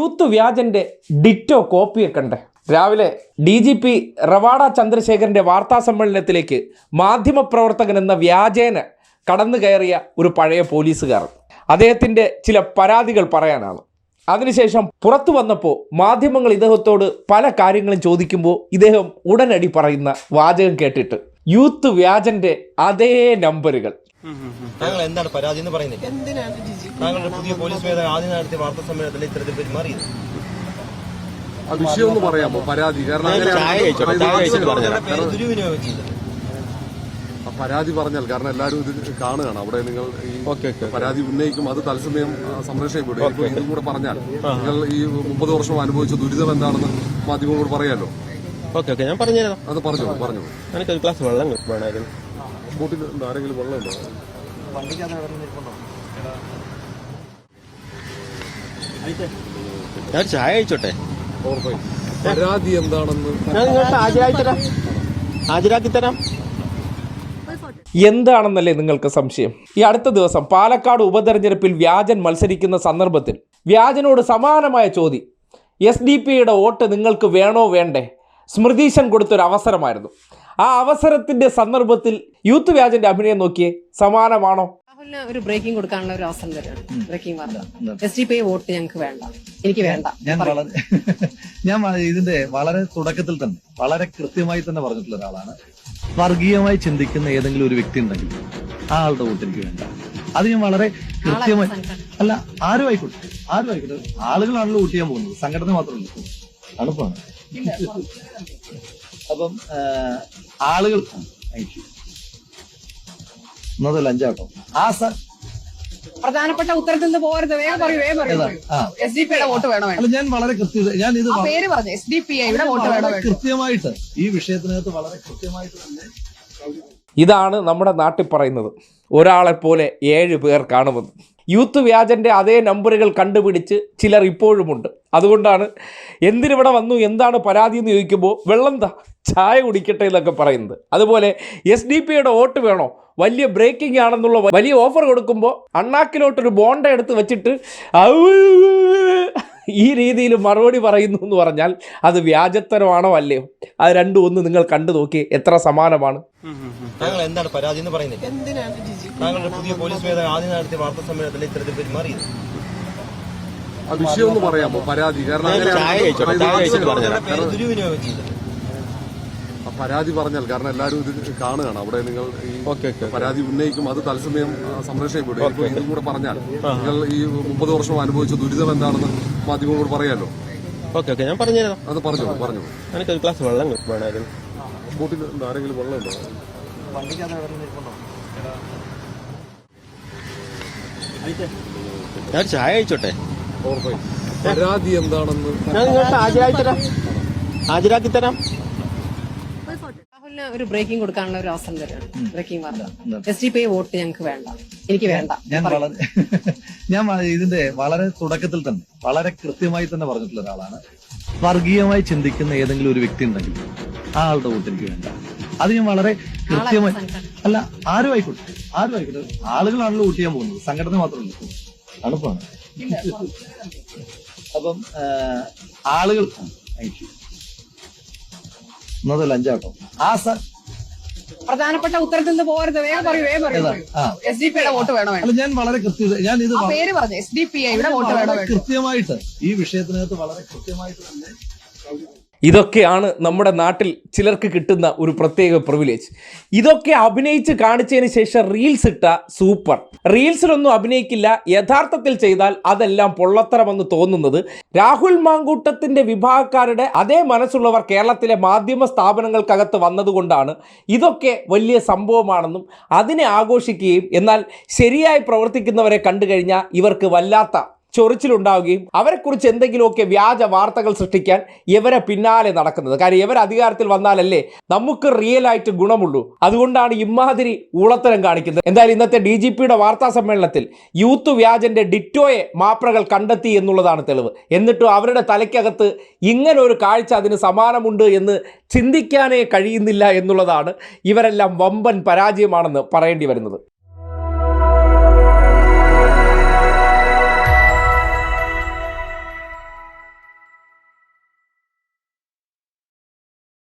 Youth വ്യാജന്റെ ditto കോപ്പിയെ ഉണ്ട് രാവിലെ D G P Ravada ചന്ദ്രശേഖരന്റെ വാർത്താ സമ്മേളനത്തിലേക്ക് മാധ്യമപ്രവർത്തകൻ എന്ന വ്യാജേന കടന്നു കയറിയ ഒരു പഴയ പോലീസുകാരൻ. അദ്ദേഹത്തിന്റെ ചില പരാതികൾ പറയാനാണ്. അതിനുശേഷം പുറത്തു വന്നപ്പോൾ മാധ്യമങ്ങൾ ഇദ്ദേഹത്തോട് പല കാര്യങ്ങളും ചോദിക്കുമ്പോൾ ഇദ്ദേഹം ഉടനടി പറയുന്ന വാചകം കേട്ടിട്ട് യൂത്ത് വ്യാജന്റെ അതേ നമ്പറുകൾ. താങ്കൾ എന്താണ് പരാതി എന്ന് പറയുന്നത് താങ്കളുടെ പുതിയ പോലീസ് മേധാവി ആദ്യം നടത്തിയ വാർത്താ സമ്മേളനത്തിൽ ഇത്തരത്തിൽ പെരുമാറിയത്? ആ വിഷയം ഒന്ന് പറയാമോ? പരാതി. കാരണം അങ്ങനെയാണ് ദുരുവിനിയോഗം ചെയ്തത് ആ പരാതി പറഞ്ഞാൽ കാരണം എല്ലാവരും ഇത് കാണുകയാണ്. അവിടെ നിങ്ങൾ ഈ പരാതി ഉന്നയിക്കും. അത് തത്സമയം സംരക്ഷിക്കപ്പെടും ഇതും കൂടെ പറഞ്ഞാൽ നിങ്ങൾ ഈ മുപ്പത് വർഷം അനുഭവിച്ച ദുരിതം എന്താണെന്ന് മാധ്യമങ്ങളോട് പറയാമല്ലോ ഓക്കെ ഓക്കെ ഞാൻ പറഞ്ഞുതരാം. അത് പറഞ്ഞു പറഞ്ഞു. എനിക്കൊരു ഗ്ലാസ് വെള്ളം വേണമായിരുന്നു. ബോട്ടിൽ ഉണ്ട് ആരെങ്കിലും വെള്ളമുണ്ടോ ഞാൻ ചായ അയച്ചോട്ടെ പരാതി എന്താണെന്ന് ഞാൻ നിങ്ങൾക്ക് ഹാജരാക്കി തരാം. ഹാജരാക്കി തരാം. എന്താണെന്നല്ലേ നിങ്ങൾക്ക് സംശയം? ഈ അടുത്ത ദിവസം പാലക്കാട് ഉപതെരഞ്ഞെടുപ്പിൽ വ്യാജൻ മത്സരിക്കുന്ന സന്ദർഭത്തിൽ വ്യാജനോട് സമാനമായ ചോദ്യം. എസ് ഡി പിയുടെ വോട്ട് നിങ്ങൾക്ക് വേണോ വേണ്ടേ? സ്മൃതീശൻ കൊടുത്തൊരു അവസരമായിരുന്നു. ആ അവസരത്തിന്റെ സന്ദർഭത്തിൽ യൂത്ത് വ്യാജന്റെ അഭിനയം നോക്കിയേ സമാനമാണോ? രാഹുലിന് ഒരു ബ്രേക്കിംഗ് കൊടുക്കാനുള്ള ഒരു അവസരം തരണം. ബ്രേക്കിംഗ് വാർത്ത എസ് ഡി പി വോട്ട് ഞങ്ങൾക്ക് വേണ്ട. എനിക്ക് വേണ്ട. ഞാൻ വളരെ ഞാൻ ഇതിന്റെ വളരെ തുടക്കത്തിൽ തന്നെ വളരെ കൃത്യമായി തന്നെ പറഞ്ഞിട്ടുള്ള ഒരാളാണ്. വർഗീയമായി ചിന്തിക്കുന്ന ഏതെങ്കിലും ഒരു വ്യക്തി ഉണ്ടെങ്കിൽ ആ ആളുടെ വോട്ട് എനിക്ക് വേണ്ട. അത് ഞാൻ വളരെ കൃത്യമായി അല്ല ആരും ആയിക്കോട്ടെ. ആരും ആയിക്കോട്ടെ. ആളുകളാണല്ലോ വോട്ട് ചെയ്യാൻ പോകുന്നത്. സംഘടന മാത്രമല്ല. തണുപ്പാണ്. അപ്പം ആളുകൾ ഒന്നതല്ല അഞ്ചാട്ടോ ആ സർ പ്രധാനപ്പെട്ട ഉത്തരത്തിൽ നിന്ന് പോകരുത്. വേഗം പറയൂ വേഗം? പറയൂ. എസ് ഡി പിയുടെ വോട്ട് വേണോ അല്ല ഞാൻ വളരെ കൃത്യത ഞാൻ ഇത് പേര് പറഞ്ഞു? എസ് ഡി പി ഐയുടെ വോട്ട് വേണോ കൃത്യമായിട്ട് ഈ വിഷയത്തിനകത്ത് വളരെ കൃത്യമായിട്ട് തന്നെ ഇതാണ് നമ്മുടെ നാട്ടിൽ പറയുന്നത്. ഒരാളെപ്പോലെ ഏഴ് പേർ കാണുമെന്ന്. യൂത്ത് വ്യാജന്റെ അതേ നമ്പറുകൾ കണ്ടുപിടിച്ച് ചിലർ ഇപ്പോഴുമുണ്ട്. അതുകൊണ്ടാണ് എന്തിനിവിടെ വന്നു എന്താണ് പരാതി എന്ന് ചോദിക്കുമ്പോൾ വെള്ളം താ ചായ കുടിക്കട്ടെ എന്നൊക്കെ പറയുന്നത്. അതുപോലെ എസ് ഡി പിയുടെ വോട്ട് വേണോ? വലിയ ബ്രേക്കിംഗ് ആണെന്നുള്ള വലിയ ഓഫർ കൊടുക്കുമ്പോൾ അണ്ണാക്കിലോട്ടൊരു ബോണ്ട എടുത്ത് വെച്ചിട്ട് ഈ രീതിയിൽ മറുപടി പറയുന്നു എന്ന് പറഞ്ഞാൽ അത് വ്യാജത്തരമാണോ അല്ലയോ? അത് രണ്ടും ഒന്ന് നിങ്ങൾ കണ്ടു നോക്കി എത്ര സമാനമാണ്. എന്താണ് പരാതി എന്ന് പറയുന്നത്? താങ്കളുടെ പുതിയ പോലീസ് മേധാവി ആദ്യം നടത്തിയ വാർത്താ സമ്മേളനത്തിൽ ഇത്തരത്തിൽ പെരുമാറിയത്? ആ വിഷയം ഒന്ന് പറയാമോ? പരാതി. കാരണം ദുരുവിനിയോഗം ചെയ്തത് പരാതി പറഞ്ഞാൽ കാരണം എല്ലാവരും ഇത് കാണുകയാണ്. അവിടെ നിങ്ങൾ ഈ പരാതി ഉന്നയിക്കും. അത് തത്സമയം സംരക്ഷിക്കപ്പെടും. ഇപ്പോൾ ഇതും കൂടെ പറഞ്ഞാൽ നിങ്ങൾ ഈ മുപ്പത് വർഷം അനുഭവിച്ച ദുരിതം എന്താണെന്ന് മാധ്യമങ്ങളോട് പറയാമല്ലോ ഓക്കെ ഓക്കെ. ഞാൻ പറഞ്ഞുതരാം. അത് പറഞ്ഞു പറഞ്ഞു. എനിക്കൊരു ഗ്ലാസ് വെള്ളം വേണമായിരുന്നു. ബോട്ടിൽ ഉണ്ട് ആരെങ്കിലും വെള്ളമുണ്ടോ? ഞാൻ ചായ കഴിച്ചോട്ടെ. ഉറപ്പായും പരാതി എന്താണെന്ന്? ഞാൻ നിങ്ങൾക്ക് ഹാജരാക്കി തരാം ഹാജരാക്കി തരാം രാഹുലിന് ഒരു ബ്രേക്കിംഗ് കൊടുക്കാനുള്ള ഒരു അവസരം തരാണ് ബ്രേക്കിംഗ് വാർത്ത എസ് ഡി പി വോട്ട് ഞങ്ങൾക്ക് വേണ്ട. എനിക്ക് വേണ്ട. ഞാൻ വളരെ ഞാൻ ഇതിന്റെ വളരെ തുടക്കത്തിൽ തന്നെ വളരെ കൃത്യമായി തന്നെ പറഞ്ഞിട്ടുള്ള ഒരാളാണ്. വർഗീയമായി ചിന്തിക്കുന്ന ഏതെങ്കിലും ഒരു വ്യക്തി ഉണ്ടെങ്കിൽ ആ ആളുടെ വോട്ട് എനിക്ക് വേണ്ട. അത് ഞാൻ വളരെ കൃത്യമായി അല്ല ആരും ആയിക്കോട്ടെ. ആരും ആയിക്കോട്ടെ. ആളുകളാണല്ലോ വോട്ട് ചെയ്യാൻ പോകുന്നത്. സംഘടന മാത്രമല്ല. തണുപ്പാണ്. അപ്പം ആളുകൾ താങ്ക് യു അഞ്ചാട്ടോ. ആ സർ പ്രധാനപ്പെട്ട ഉത്തരത്തിൽ നിന്ന് പോകരുത്. വേഗം പറയൂ വേഗം? പറയൂ. എസ് ഡി പിയുടെ വോട്ട് വേണോ അല്ല ഞാൻ വളരെ കൃത്യ ഞാൻ ഇത് പേര് പറഞ്ഞു. എസ് ഡി പി ഐയുടെ വോട്ട് വേണോ കൃത്യമായിട്ട് ഈ വിഷയത്തിനകത്ത് വളരെ കൃത്യമായിട്ട് തന്നെ ഇതൊക്കെയാണ് നമ്മുടെ നാട്ടിൽ ചിലർക്ക് കിട്ടുന്ന ഒരു പ്രത്യേക പ്രിവിലേജ് ഇതൊക്കെ അഭിനയിച്ച് കാണിച്ചതിന് ശേഷം റീൽസ് ഇട്ട സൂപ്പർ റീൽസിലൊന്നും അഭിനയിക്കില്ല. യഥാർത്ഥത്തിൽ ചെയ്താൽ അതെല്ലാം പൊള്ളത്തരമെന്ന് തോന്നുന്നത് രാഹുൽ മാങ്കൂട്ടത്തിന്റെ വിഭാഗക്കാരുടെ അതേ മനസ്സുള്ളവർ കേരളത്തിലെ മാധ്യമ സ്ഥാപനങ്ങൾക്കകത്ത് വന്നതുകൊണ്ടാണ് ഇതൊക്കെ വലിയ സംഭവമാണെന്നും അതിനെ ആഘോഷിക്കുകയും എന്നാൽ ശരിയായി പ്രവർത്തിക്കുന്നവരെ കണ്ടു കഴിഞ്ഞാൽ ഇവർക്ക് വല്ലാത്ത ചൊറിച്ചിലുണ്ടാവുകയും അവരെക്കുറിച്ച് എന്തെങ്കിലുമൊക്കെ വ്യാജ വാർത്തകൾ സൃഷ്ടിക്കാൻ ഇവരെ പിന്നാലെ നടക്കുന്നത്. കാര്യം ഇവർ അധികാരത്തിൽ വന്നാലല്ലേ നമുക്ക് റിയൽ ആയിട്ട് ഗുണമുള്ളൂ. അതുകൊണ്ടാണ് ഇമാതിരി ഉളത്തരം കാണിക്കുന്നത്. എന്തായാലും ഇന്നത്തെ ഡി ജി പിയുടെ വാർത്താ സമ്മേളനത്തിൽ യൂത്ത് വ്യാജന്റെ ഡിറ്റോയെ മാപ്രകൾ കണ്ടെത്തി എന്നുള്ളതാണ് തെളിവ്. എന്നിട്ടും അവരുടെ തലയ്ക്കകത്ത് ഇങ്ങനെ ഒരു കാഴ്ച അതിന് സമാനമുണ്ട് എന്ന് ചിന്തിക്കാനേ കഴിയുന്നില്ല എന്നുള്ളതാണ് ഇവരെല്ലാം വമ്പൻ പരാജയമാണെന്ന് പറയേണ്ടി വരുന്നത്.